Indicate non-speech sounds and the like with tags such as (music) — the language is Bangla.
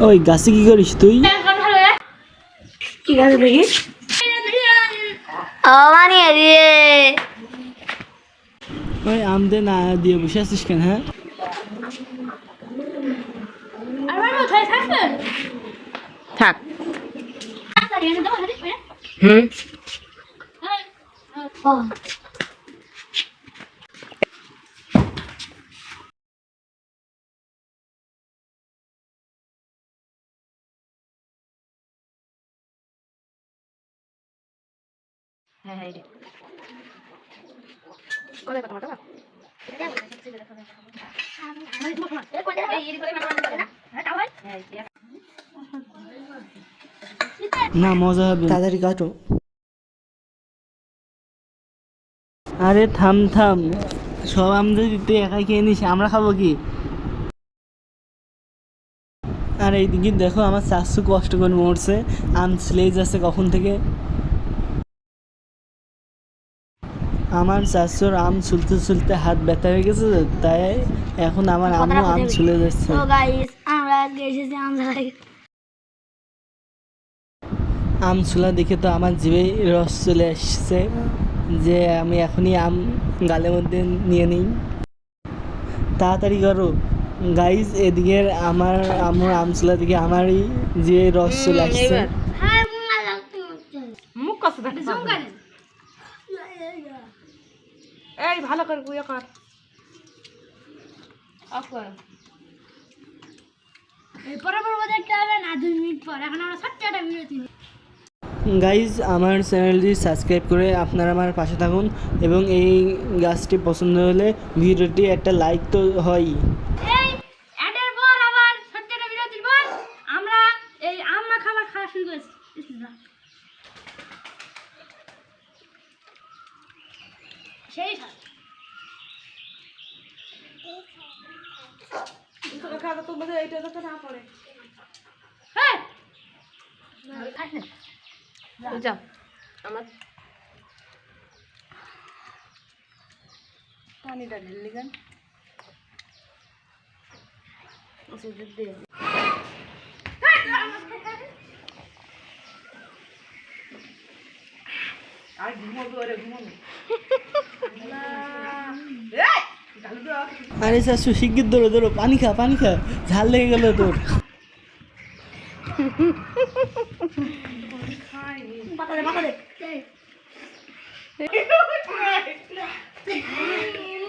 ওই গাছে কি করিস তুই? ঠিক আছে দেখি? দিয়ে। ওই আমদে না দিয়ে বসে আছিস কেন হ্যাঁ? থাক হুম। হ্যাঁ হ্যাঁ এই কোথায় কথা বলতে না মজা হবে। তাড়াতাড়ি কাটো। আরে থাম থাম। সব আম যদি তুই একাই খেয়ে নিস আমরা খাব কি? আর এইদিকে দেখো আমার শাশু কষ্ট করে মরছে। আম ছিলে যাচ্ছে কখন থেকে? আমার শাশুর আম ছুলতে ছুলতে হাত ব্যথা হয়ে গেছে তাই এখন আমার আম্মু আম ছুলে যাচ্ছে। তো আমরা এসেছি আম ছুলা দেখে তো আমার জিভে রস চলে আসছে যে আমি এখনই আম গালের মধ্যে নিয়ে নিই। তাড়াতাড়ি করো। গাইজ এদিকে আমার আমার আম ছুলা দিকে আমারই যে রস চলে আসছে। হ্যাঁ মুখ কষ্ট। এই ভালো করে গুঁড়ো কর। অফ কর। এরপরে পরে দেখতে হবে না দুই মিনিট পর। এখন আমরা ছোট্ট একটা বিরতি গাইজ আমার চ্যানেলটি সাবস্ক্রাইব করে আপনারা আমার পাশে থাকুন এবং এই গাছটি পছন্দ হলে ভিডিওটি একটা লাইক তো হয়ই আমরা এই খাবার খাওয়া শুরু করেছি। সেই স্বাদ। তোমাদের এইটা যাতে না পড়ে। হ্যাঁ যাও। আমার পানিটা ঢেললি কেন আর ঘুমোবো ওরে ঘুমোবো। (laughs) আরে শাশু শিগগির ধরো ধরো পানি খা পানি খা ঝাল লেগে গেল তোর পাতা দে পাতা দে। (laughs)